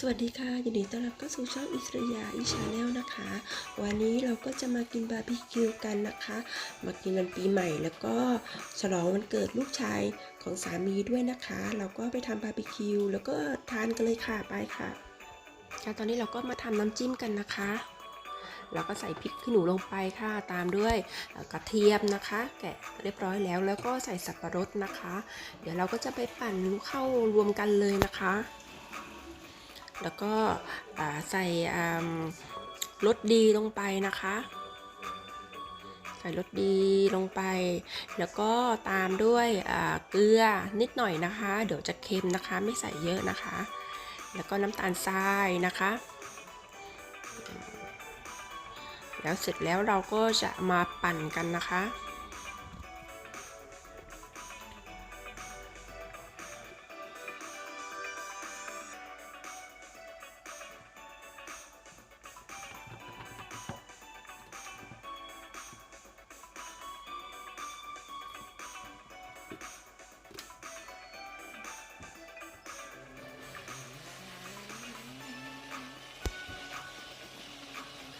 สวัสดีค่ะ ยินดีต้อนรับเข้าสู่ช่องอิสระยาอีชาแนลนะคะ วันนี้เราก็จะมากินบาร์บีคิวกันนะคะ มากินวันปีใหม่แล้วก็ฉลองวันเกิดลูกชายของสามีด้วยนะคะ เราก็ไปทำบาร์บีคิวแล้วก็ทานกันเลยค่ะไปค่ะค่ะตอนนี้เราก็มาทำน้ำจิ้มกันนะคะ เราก็ใส่พริกขี้หนูลงไปค่ะ ตามด้วยกระเทียมนะคะ แกะเรียบร้อยแล้วแล้วก็ใส่สับปะรดนะคะ เดี๋ยวเราก็จะไปปั่นเข้ารวมกันเลยนะคะ แล้วก็ใส่รสดีลงไปนะคะ ใส่รสดีลงไป แล้วก็ตามด้วยเกลือนิดหน่อยนะคะ เดี๋ยวจะเค็มนะคะ ไม่ใส่เยอะนะคะ แล้วก็น้ำตาลทรายนะคะ แล้วเสร็จแล้วเราก็จะมาปั่นกันนะคะ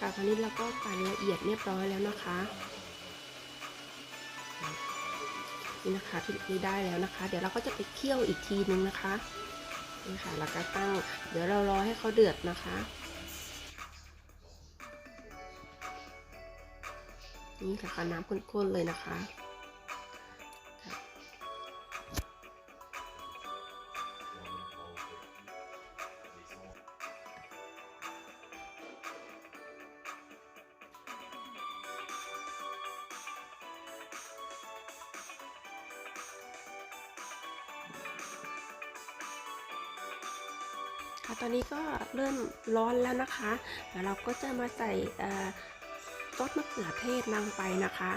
ค่ะตอนนี้เราก็ปั่นละเอียดเรียบร้อยแล้วนะคะนี่นะคะที่นี่ได้แล้วนะคะ เดี๋ยวเราก็จะไปเคี่ยวอีกทีนึงนะคะนี่ค่ะแล้วก็ตั้ง เดี๋ยวเรารอให้เขาเดือดนะคะนี่ค่ะน้ำข้นๆเลยนะคะ ค่ะตอนนี้ก็เริ่มร้อนแล้วนะคะแล้วเราก็จะมาใส่ซอสมะเขือเทศลงไปนะคะ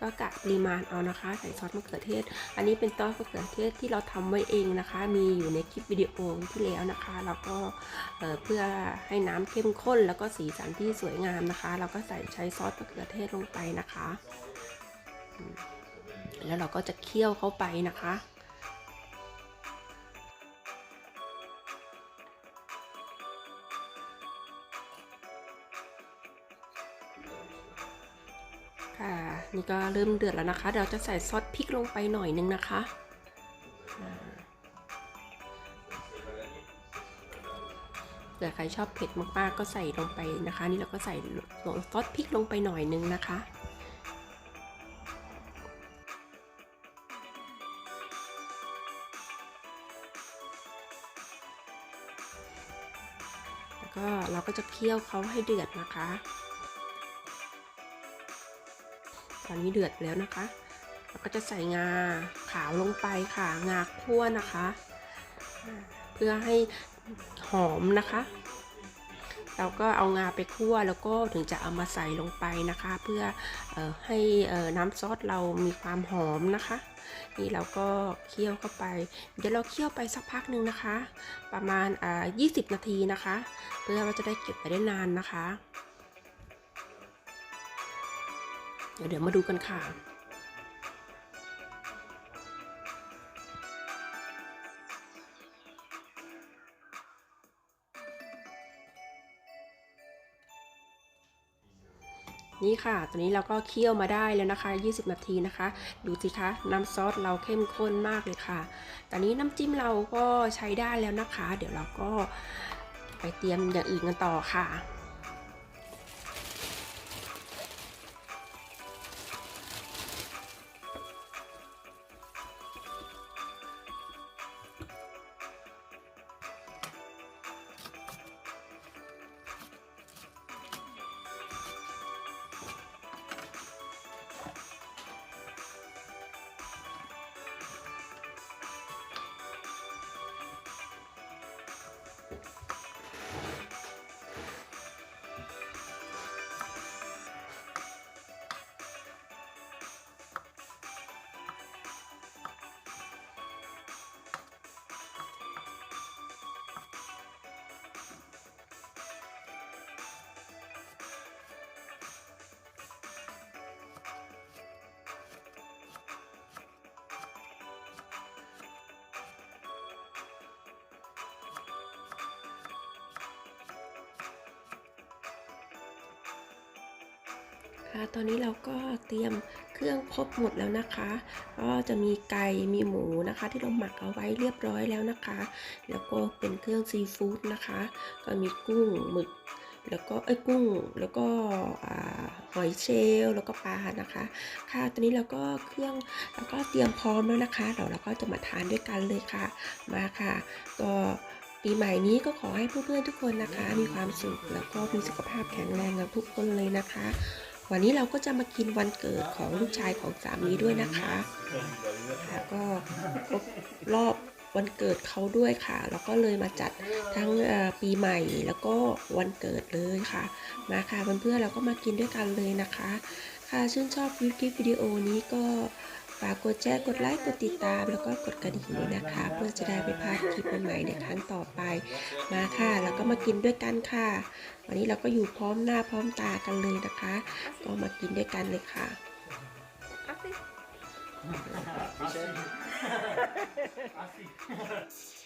ก็กะปริมาณเอานะคะ ใส่ซอสมะเขือเทศ อันนี้เป็นซอสมะเขือเทศที่เราทำไว้เองนะคะ มีอยู่ในคลิปวิดีโอที่แล้วนะคะ แล้วก็เพื่อให้น้ำเข้มข้น แล้วก็สีสันที่สวยงามนะคะ เราก็ใส่ใช้ซอสมะเขือเทศลงไปนะคะ แล้วเราก็จะเคี่ยวเข้าไปนะคะ ค่ะนี่ก็เริ่มเดือดแล้วนะคะ เดี๋ยวจะใส่ซอสพริกลงไปหน่อยนึงนะคะอ่าเผื่อใครชอบเผ็ดมากๆก็ใส่ลงไปนะคะ นี่เราก็ใส่ซอสพริกลงไปหน่อยนึงนะคะ แล้วก็เราก็จะเคี่ยวเขาให้เดือดนะคะ อนนี้เดือดแล้วนะคะเราก็จะใส่งาขาวลงไปค่ะ งาคั่วนะคะ เพื่อให้หอมนะคะ เราก็เอางาไปคั่วแล้วก็ถึงจะเอามาใส่ลงไปนะคะ เพื่อออให้น้ำซอสเรามีความหอมนะคะ นี่เราก็เคี่ยวเข้าไป เดี๋ยวเราเคี่ยวไปสักพักหนึ่งนะคะ ประมาณอ่า20 นาทีนะคะ เพื่อว่าจะได้เก็บไปได้นานนะคะ เดี๋ยวมาดูกันค่ะนี่ค่ะตอนนี้เราก็เคี่ยวมาได้แล้วนะคะ 20 นาทีนะคะ ดูสิคะ น้ำซอสเราเข้มข้นมากเลยค่ะ ตอนนี้น้ำจิ้มเราก็ใช้ได้แล้วนะคะ เดี๋ยวเราก็ไปเตรียมอย่างอื่นกันต่อค่ะ ค่ะตอนนี้เราก็เตรียมเครื่องครบหมดแล้วนะคะ ก็จะมีไก่มีหมูนะคะ ที่เราหมักเอาไว้เรียบร้อยแล้วนะคะ แล้วก็เป็นเครื่องซีฟู้ดนะคะ ก็มีกุ้งหมึกแล้วก็เอ้ยกุ้งแล้วก็หอยเชลล์แล้วก็ปลานะคะ ค่ะตอนนี้เราก็เครื่องแล้วก็เตรียมพร้อมแล้วนะคะเดี๋ยวเราก็จะมาทานด้วยกันเลยค่ะ มาค่ะ ก็ปีใหม่นี้ก็ขอให้เพื่อนๆทุกคนนะคะ มีความสุขแล้วก็มีสุขภาพแข็งแรงกันทุกคนเลยนะคะ วันนี้เราก็จะมากินวันเกิดของลูกชายของสามีด้วยนะคะ แล้วก็ครบรอบวันเกิดเขาด้วยค่ะ แล้วก็เลยมาจัดทั้งปีใหม่แล้วก็วันเกิดเลยค่ะ มาค่ะเพื่อนๆเราก็มากินด้วยกันเลยนะคะ ค่ะชื่นชอบคลิปวิดีโอนี้ก็ ฝากกดแชร์กดไลค์กดติดตาม แล้วก็กดกระดิ่งด้วยนะคะ เพื่อจะได้ไม่พลาดคลิปใหม่ๆในครั้งต่อไปมาค่ะ แล้วก็มากินด้วยกันค่ะ วันนี้เราก็อยู่พร้อมหน้าพร้อมตากันเลยนะคะ ก็มากินด้วยกันเลยค่ะ Así.